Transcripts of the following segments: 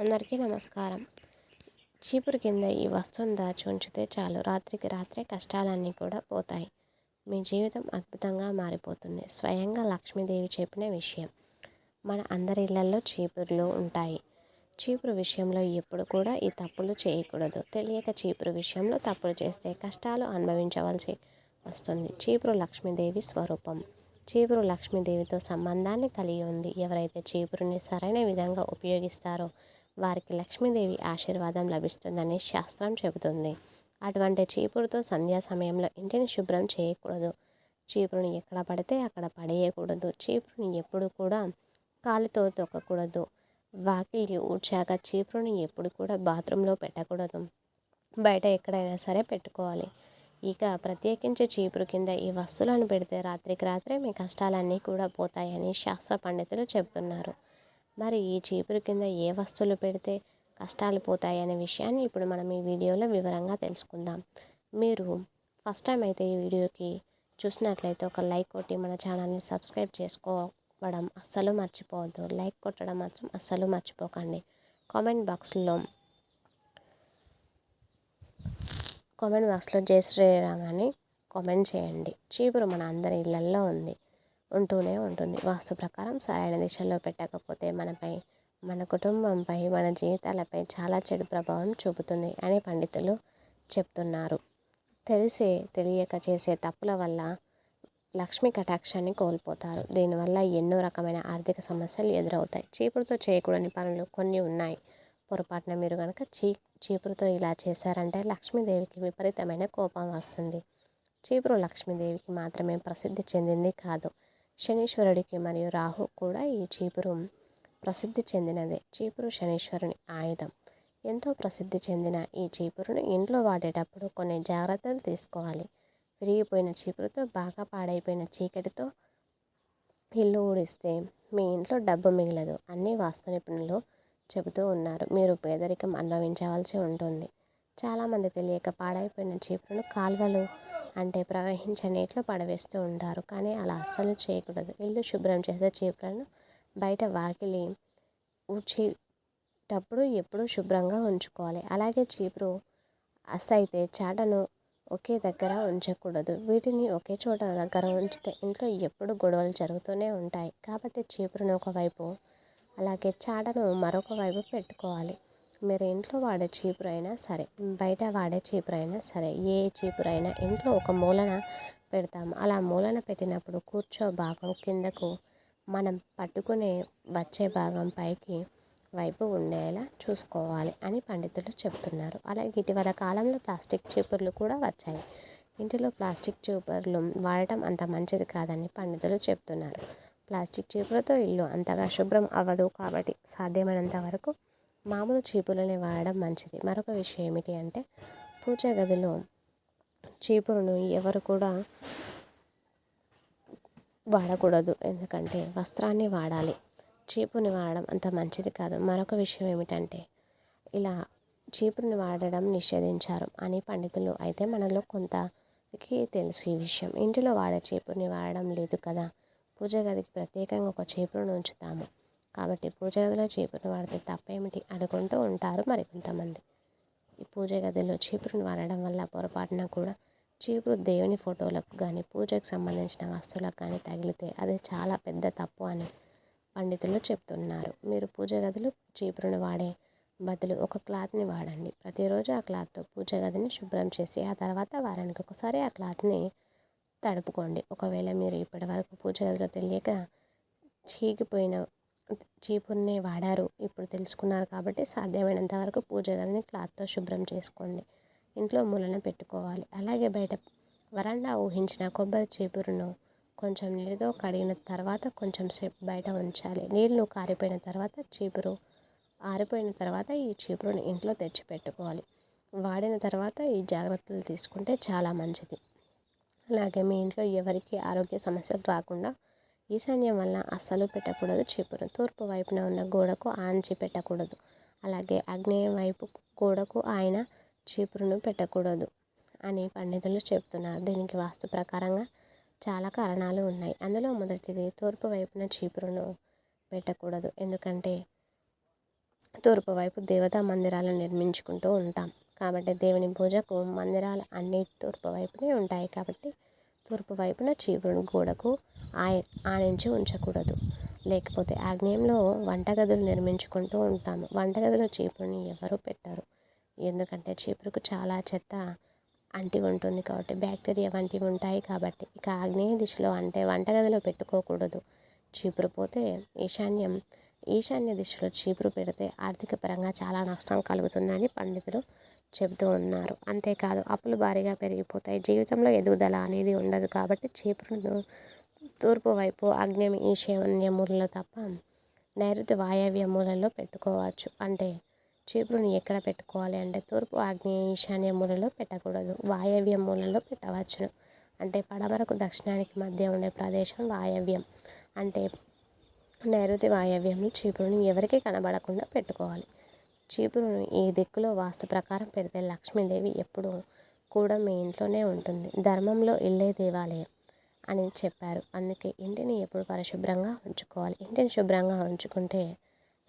అందరికీ నమస్కారం. చీపురు కింద ఈ వస్తువును దాచి ఉంచితే చాలు. రాత్రికి రాత్రే కష్టాలన్నీ కూడా పోతాయి. మీ జీవితం అద్భుతంగా మారిపోతుంది. స్వయంగా లక్ష్మీదేవి చెప్పిన విషయం. మన అందరి ఇళ్ళలో చీపురులు ఉంటాయి. చీపురు విషయంలో ఎప్పుడు కూడా ఈ తప్పులు చేయకూడదు. తెలియక చీపురు విషయంలో తప్పులు చేస్తే కష్టాలు అనుభవించవలసి వస్తుంది. చీపురు లక్ష్మీదేవి స్వరూపం. చీపురు లక్ష్మీదేవితో సంబంధాన్ని కలిగి ఉంది. ఎవరైతే చీపురుని సరైన విధంగా ఉపయోగిస్తారో వారికి లక్ష్మీదేవి ఆశీర్వాదం లభిస్తుందని శాస్త్రం చెబుతుంది. అటువంటి చీపురుతో సంధ్యా సమయంలో ఇంటిని శుభ్రం చేయకూడదు. చీపురుని ఎక్కడ పడితే అక్కడ పడేయకూడదు. చీపురుని ఎప్పుడు కూడా కాలితో తొక్కకూడదు. వాకిలి ఊడ్చాక చీపురుని ఎప్పుడు కూడా బాత్రూంలో పెట్టకూడదు. బయట ఎక్కడైనా సరే పెట్టుకోవాలి. ఇక ప్రత్యేకించి చీపురు కింద ఈ వస్తువులను పెడితే రాత్రికి రాత్రే మీ కష్టాలన్నీ కూడా పోతాయని శాస్త్ర పండితులు చెబుతున్నారు. మరి ఈ చీపురు కింద ఏ వస్తువులు పెడితే కష్టాలు పోతాయి అనే విషయాన్ని ఇప్పుడు మనం ఈ వీడియోలో వివరంగా తెలుసుకుందాం. మీరు ఫస్ట్ టైం అయితే ఈ వీడియోకి చూసినట్లయితే ఒక లైక్ కొట్టి మన ఛానల్ని సబ్స్క్రైబ్ చేసుకోవడం అస్సలు మర్చిపోవద్దు. లైక్ కొట్టడం మాత్రం అస్సలు మర్చిపోకండి. కామెంట్ బాక్స్లో కామెంట్ బాక్స్లో జయ శ్రీరామ్ అని కామెంట్ చేయండి. చీపురు మన అందరి ఇళ్ళల్లో ఉంది. ఉంటూనే ఉంటుంది. వాస్తు ప్రకారం సరైన దిశలో పెట్టకపోతే మనపై మన కుటుంబంపై మన జీవితాలపై చాలా చెడు ప్రభావం చూపుతుంది అని పండితులు చెప్తున్నారు. తెలిసే తెలియక చేసే తప్పుల వల్ల లక్ష్మి కటాక్షాన్ని కోల్పోతారు. దీనివల్ల ఎన్నో రకమైన ఆర్థిక సమస్యలు ఎదురవుతాయి. చీపురుతో చేయకూడని పనులు కొన్ని ఉన్నాయి. పొరపాటున మీరు కనుక చీ చీపురుతో ఇలా చేశారంటే లక్ష్మీదేవికి విపరీతమైన కోపం వస్తుంది. చీపురు లక్ష్మీదేవికి మాత్రమే ప్రసిద్ధి చెందింది కాదు. శనీశ్వరుడికి మరియు రాహు కూడా ఈ చీపురు ప్రసిద్ధి చెందినదే. చీపురు శనీశ్వరుని ఆయుధం. ఎంతో ప్రసిద్ధి చెందిన ఈ చీపురును ఇంట్లో వాడేటప్పుడు కొన్ని జాగ్రత్తలు తీసుకోవాలి. విరిగిపోయిన చీపురుతో బాగా పాడైపోయిన చీకటితో ఇల్లు ఊడిస్తే మీ ఇంట్లో డబ్బు మిగలదు అన్ని వాస్తు నిపుణులు చెబుతూ ఉన్నారు. మీరు పేదరికం అనుభవించవలసి ఉంటుంది. చాలామంది తెలియక పాడైపోయిన చీపురును కాల్వలు అంటే ప్రవహించే నీటిలో పడవేస్తూ ఉంటారు. కానీ అలా అస్సలు చేయకూడదు. ఇల్లు శుభ్రం చేసే చీపులను బయట వాకిలి ఊడ్చేటప్పుడు ఎప్పుడూ శుభ్రంగా ఉంచుకోవాలి. అలాగే చీపురు అసైతే చాటను ఒకే దగ్గర ఉంచకూడదు. వీటిని ఒకే చోట దగ్గర ఉంచితే ఇంట్లో ఎప్పుడు గొడవలు జరుగుతూనే ఉంటాయి. కాబట్టి చీపురును ఒకవైపు అలాగే చాటను మరొక వైపు పెట్టుకోవాలి. మీరు ఇంట్లో వాడే చీపురు అయినా సరే బయట వాడే చీపురు అయినా సరే ఏ చీపురు అయినా ఇంట్లో ఒక మూలన పెడతాము. అలా మూలన పెట్టినప్పుడు కూర్చో భాగం కిందకు మనం పట్టుకునే వచ్చే భాగం పైకి వైపు ఉండేలా చూసుకోవాలి అని పండితులు చెప్తున్నారు. అలాగే ఇటీవల కాలంలో ప్లాస్టిక్ చీపుర్లు కూడా వచ్చాయి. ఇంటిలో ప్లాస్టిక్ చీపుర్లు వాడటం అంత మంచిది కాదని పండితులు చెప్తున్నారు. ప్లాస్టిక్ చీపులతో ఇల్లు అంతగా శుభ్రం అవ్వదు కాబట్టి సాధ్యమైనంత వరకు మామూలు చీపురుని వాడడం మంచిది. మరొక విషయం ఏమిటి అంటే పూజ గదిలో చీపురును ఎవరు కూడా వాడకూడదు. ఎందుకంటే వస్త్రాన్ని వాడాలి. చీపుని వాడడం అంత మంచిది కాదు. మరొక విషయం ఏమిటంటే ఇలా చీపురుని వాడడం నిషేధించారు అని పండితులు అయితే మనలో కొంతకి తెలుసు ఈ విషయం. ఇంటిలో వాడే చీపురుని వాడడం లేదు కదా. పూజ గదికి ప్రత్యేకంగా ఒక చీపురును ఉంచుతాము. కాబట్టి పూజ గదిలో చీపురును వాడితే తప్పేమిటి అనుకుంటూ ఉంటారు మరికొంతమంది ఈ పూజ గదిలో చీపురును వాడడం వల్ల పొరపాటున కూడా చీపురు దేవుని ఫోటోలకు కానీ పూజకు సంబంధించిన వస్తువులకు కానీ తగిలితే అది చాలా పెద్ద తప్పు అని పండితులు చెప్తున్నారు. మీరు పూజ గదిలో చీపురును వాడే బదులు ఒక క్లాత్ని వాడండి. ప్రతిరోజు ఆ క్లాత్తో పూజ గదిని శుభ్రం చేసి ఆ తర్వాత వారానికి ఒకసారి ఆ క్లాత్ని తడుపుకోండి. ఒకవేళ మీరు ఇప్పటి వరకు పూజ గదిలో తెలియక చీకిపోయిన చీపుర్నే వాడారు. ఇప్పుడు తెలుసుకున్నారు కాబట్టి సాధ్యమైనంత వరకు పూజ గదిని క్లాత్తో శుభ్రం చేసుకోండి. ఇంట్లో మూలన పెట్టుకోవాలి. అలాగే బయట వరండా ఊహించిన కొబ్బరి చీపురును కొంచెం నీళ్ళతో కడిగిన తర్వాత కొంచెం సేపు బయట ఉంచాలి. నీళ్ళు కారిపోయిన తర్వాత చీపురు ఆరిపోయిన తర్వాత ఈ చీపురుని ఇంట్లో తెచ్చి పెట్టుకోవాలి. వాడిన తర్వాత ఈ జాగ్రత్తలు తీసుకుంటే చాలా మంచిది. అలాగే మీ ఇంట్లో ఎవరికి ఆరోగ్య సమస్యలు రాకుండా ఈశాన్యం వల్ల అస్సలు పెట్టకూడదు. చీపురు తూర్పు వైపున ఉన్న గోడకు ఆంచి పెట్టకూడదు. అలాగే ఆగ్నేయం వైపు గోడకు ఆయన చీపురును పెట్టకూడదు అని పండితులు చెప్తున్నారు దీనికి వాస్తు ప్రకారంగా చాలా కారణాలు ఉన్నాయి. అందులో మొదటిది తూర్పు వైపున చీపురును పెట్టకూడదు. ఎందుకంటే తూర్పు వైపు దేవతా మందిరాలు నిర్మించుకుంటూ ఉంటాం. కాబట్టి దేవుని పూజకు మందిరాలు అన్ని తూర్పు వైపునే ఉంటాయి. కాబట్టి తూర్పు వైపున చీపురుని గోడకు ఆయ ఆనించి ఉంచకూడదు. లేకపోతే ఆగ్నేయంలో వంటగదులు నిర్మించుకుంటూ ఉంటాము. వంటగదిలో చీపురుని ఎవరు పెట్టరు. ఎందుకంటే చీపురుకు చాలా చెత్త అంటి ఉంటుంది కాబట్టి బ్యాక్టీరియా వంటివి ఉంటాయి కాబట్టి. ఇక ఆగ్నేయ దిశలో అంటే వంటగదిలో పెట్టుకోకూడదు. చీపురు పోతే ఈశాన్యం ఈశాన్య దిశలో చీపురు పెడితే ఆర్థిక పరంగా చాలా నష్టం కలుగుతుందని పండితులు చెబుతూ ఉన్నారు. అంతేకాదు అప్పులు భారీగా పెరిగిపోతాయి. జీవితంలో ఎదుగుదల అనేది ఉండదు కాబట్టి చీపురును తూర్పు వైపు ఆగ్నేయం ఈశాన్య మూలలో తప్ప నైరుతి వాయవ్య మూలలో పెట్టుకోవచ్చు. అంటే చీపురుని ఎక్కడ పెట్టుకోవాలి అంటే తూర్పు ఆగ్నేయ ఈశాన్య మూలలో పెట్టకూడదు. వాయవ్య మూలలో పెట్టవచ్చును. అంటే పడమరకు దక్షిణానికి మధ్య ఉండే ప్రదేశం వాయవ్యం. అంటే నైరుతి వాయవ్యంలో చీపురును ఎవరికి కనబడకుండా పెట్టుకోవాలి. చీపురును ఈ దిక్కులో వాస్తు ప్రకారం పెడితే లక్ష్మీదేవి ఎప్పుడు కూడా మీ ఇంట్లోనే ఉంటుంది. ధర్మంలో ఇల్లే దేవాలయం అని చెప్పారు. అందుకే ఇంటిని ఎప్పుడు పరిశుభ్రంగా ఉంచుకోవాలి. ఇంటిని శుభ్రంగా ఉంచుకుంటే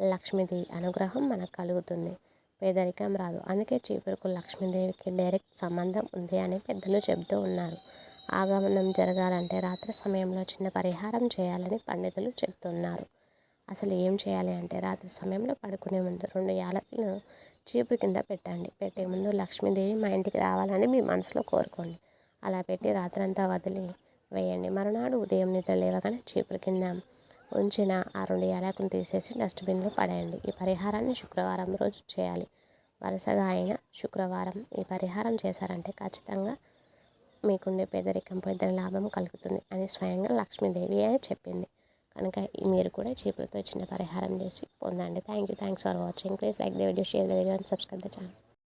లక్ష్మీదేవి అనుగ్రహం మనకు కలుగుతుంది. పేదరికం రాదు. అందుకే చీపురుకు లక్ష్మీదేవికి డైరెక్ట్ సంబంధం ఉంది అని పెద్దలు చెబుతూ ఉన్నారు. ఆగమనం జరగాలంటే రాత్రి సమయంలో చిన్న పరిహారం చేయాలని పండితులు చెప్తున్నారు. అసలు ఏం చేయాలి అంటే రాత్రి సమయంలో పడుకునే ముందు రెండు యాలకులను చీపురు కింద పెట్టండి. పెట్టే ముందు లక్ష్మీదేవి మా ఇంటికి రావాలని మీ మనసులో కోరుకోండి. అలా పెట్టి రాత్రంతా వదిలి వేయండి. మరునాడు ఉదయం నిద్ర లేవగానే చీపురు కింద ఉంచిన ఆ రెండు యాలకులను తీసేసి డస్ట్బిన్లో పడేయండి. ఈ పరిహారాన్ని శుక్రవారం రోజు చేయాలి. వరుసగా అయిన శుక్రవారం ఈ పరిహారం చేశారంటే ఖచ్చితంగా మీకుండే పేదరికం పెద్ద లాభం కలుగుతుంది అని స్వయంగా లక్ష్మీదేవి అని చెప్పింది. కనుక మీరు కూడా చీపులతో చిన్న పరిహారం చేసి పొందండి. Thank you thanks for watching please like the video share the video and subscribe the channel